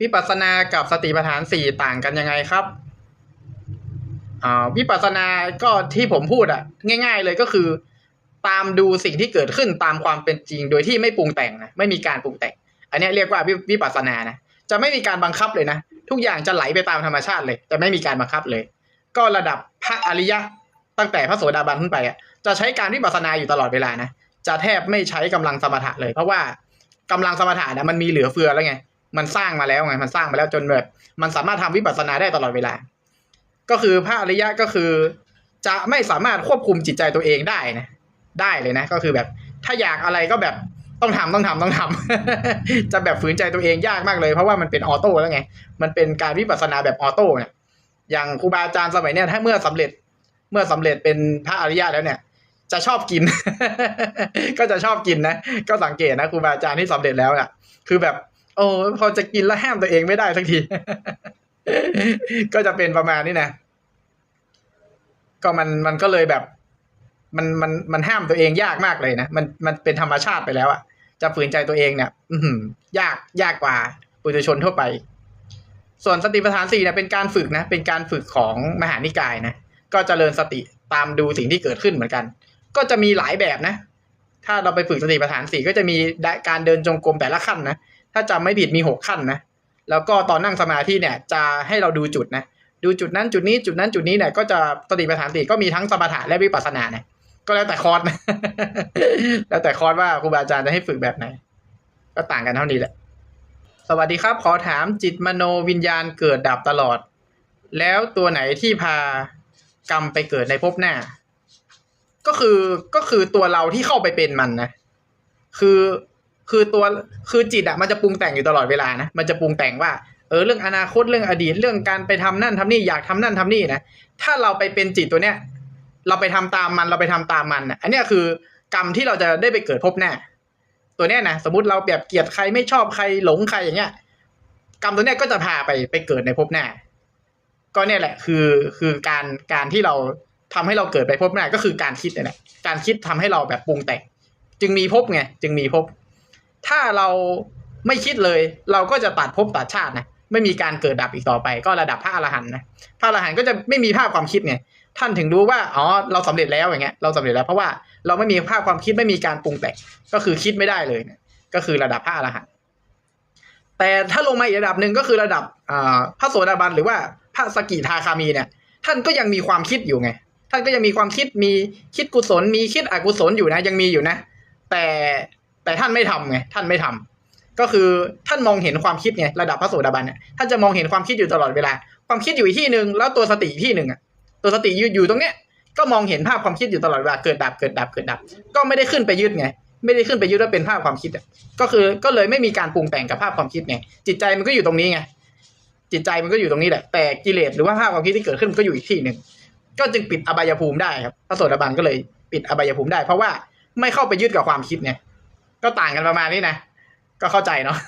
วิปัสสนากับสติปัฏฐานสี่ต่างกันยังไงครับอ่าวิปัสสนาก็ที่ผมพูดอะง่าย ๆ เลยก็คือ ตามดูสิ่งที่เกิดขึ้นตามความเป็นจริง โดยที่ไม่ปรุงแต่งนะไม่มีการปรุงแต่ง อันนี้เรียกว่าวิปัสสนานะจะไม่มีการบังคับเลยนะทุกอย่างจะไหลไปตามธรรมชาติเลย จะไม่มีการบังคับเลย ก็ระดับพระอริยะตั้งแต่พระโสดาบันขึ้นไปอะจะใช้การวิปัสสนาอยู่ตลอดเวลานะจะแทบไม่ใช้กำลังสมถะเลย เพราะว่ากำลังสมถะนะมันมีเหลือเฟือแล้วไง มันสร้างมาแล้วไงมันสร้างมาแล้วจนแบบมันสามารถทำวิปัสสนาได้ตลอดเวลา ก็คือพระอริยะก็คือ จะไม่สามารถควบคุมจิตใจตัวเองได้นะได้เลยนะ ก็คือแบบถ้าอยากอะไรก็แบบต้องทำต้องทำต้องทำจะแบบฝืนใจตัวเองยากมากเลย เพราะว่ามันเป็นออโต้แล้วไง มันเป็นการวิปัสสนาแบบออโต้เนี่ยอย่างครูบาอาจารย์สมัยเนี้ยถ้าเมื่อสำเร็จเมื่อสำเร็จเป็นพระอริยะแล้วเนี่ย จะชอบกิน ก็จะชอบกินนะ ก็สังเกตนะครูบาอาจารย์ที่สำเร็จแล้วอะ คือแบบ โอ้พอจะกินแล้วห้ามตัวเองไม่ได้สักที ก็จะเป็นประมาณนี้นะ ก็มันมันก็เลยแบบ มันมันมันห้ามตัวเองยากมากเลยนะ มันมันเป็นธรรมชาติไปแล้วอะจะฝืนใจตัวเองเนี่ย อืยากยากกว่าปุถุชนทั่วไป ส่วนสติปัฏฐานสี่เนี่ยเป็นการฝึกนะ เป็นการฝึกของมหานิกายนะ ก็เจริญสติตามดูสิ่งที่เกิดขึ้นเหมือนกัน ก็จะมีหลายแบบนะ ถ้าเราไปฝึกสติปัฏฐานสี่ก็จะมีการเดินจงกรมแต่ละขั้นนะ ถ้าจำไม่ผิดมีหกขั้นนะ แล้วก็ตอนนั่งสมาธิเนี่ยจะให้เราดูจุดนะ ดูจุดนั้นจุดนี้จุดนั้นจุดนี้เนี่ยก็จะสติปัฏฐานสี่ก็มีทั้งสมถะและวิปัสสนาเนี่ยก็แล้วแต่คอร์สนะ แล้วแต่คอร์สว่าครูบาอาจารย์จะให้ฝึกแบบไหน ก็ต่างกันเท่านี้แหละ สวัสดีครับ ขอถามจิตมโนวิญญาณเกิดดับตลอด แล้วตัวไหนที่พากรรมไปเกิดในภพหน้า ก็คือก็คือตัวเราที่เข้าไปเป็นมันนะ คือ คือตัวคือจิตอะมันจะปรุงแต่งอยู่ตลอดเวลานะมันจะปรุงแต่งว่าเออเรื่องอนาคตเรื่องอดีตเรื่องการไปทำนั่นทำนี่อยากทำนั่นทำนี่นะถ้าเราไปเป็นจิตตัวเนี้ยเราไปทำตามมันเราไปทำตามมันนะอันนี้คือกรรมที่เราจะได้ไปเกิดพบหน้าตัวเนี้ยนะสมมติเราแบบเกลียดใครไม่ชอบใครหลงใครอย่างเงี้ยกรรมตัวเนี้ยก็จะพาไปไปเกิดในภพหน้า ก็เนี่ยแหละ คือคือการการที่เราทำให้เราเกิดไปภพหน้าก็คือการคิดเนี่ยแหละการคิดทำให้เราแบบปรุงแต่งจึงมีภพไงจึงมีภพ ถ้าเราไม่คิดเลย เราก็จะตัดภพตัดชาตินะไม่มีการเกิดดับอีกต่อไป ก็ระดับพระอรหันต์นะพระอรหันต์ก็จะไม่มีภาพความคิดไงท่านถึงรู้ว่าอ๋อเราสำเร็จแล้วอย่างเงี้ยเราสำเร็จแล้วเพราะว่าเราไม่มีภาพความคิดไม่มีการปรุงแต่งก็คือคิดไม่ได้เลยนะก็คือระดับพระอรหันต์แต่ถ้าลงมาอีกระดับหนึ่งก็คือระดับอ่าพระโสดาบันหรือว่าพระสกิทาคามีเนี่ย ท่านก็ยังมีความคิดอยู่ไง ท่านก็ยังมีความคิดมีคิดกุศล มีคิดอกุศลอยู่นะ ยังมีอยู่นะ แต่ แต่ท่านไม่ทำไงท่านไม่ทำก็คือท่านมองเห็นความคิดไงระดับพระโสดาบันเนี่ยท่านจะมองเห็นความคิดอยู่ตลอดเวลา ความคิดอยู่อีกที่หนึ่งแล้วตัวสติที่หนึ่งอะตัวสติอยู่อยู่ตรงเนี้ยก็มองเห็นภาพความคิดอยู่ตลอดเวลาเกิดดับเกิดดับเกิดดับ ก็ไม่ได้ขึ้นไปยึดไงไม่ได้ขึ้นไปยึดว่าเป็นภาพความคิดอะก็คือก็เลยไม่มีการปรุงแต่งกับภาพความคิดไงจิตใจมันก็อยู่ตรงนี้ไงจิตใจมันก็อยู่ตรงนี้แหละแต่กิเลสหรือว่าภาพความคิดที่เกิดขึ้นมันก็อยู่อีกที่หนึ่งก็จึงปิดอบายภูมิได้ครับพระโสดาบันก็เลยปิดอบายภูมิได้ เพราะว่าไม่เข้าไปยึดกับความคิดไง ก็ต่างกันประมาณนี้นะ ก็เข้าใจเนาะ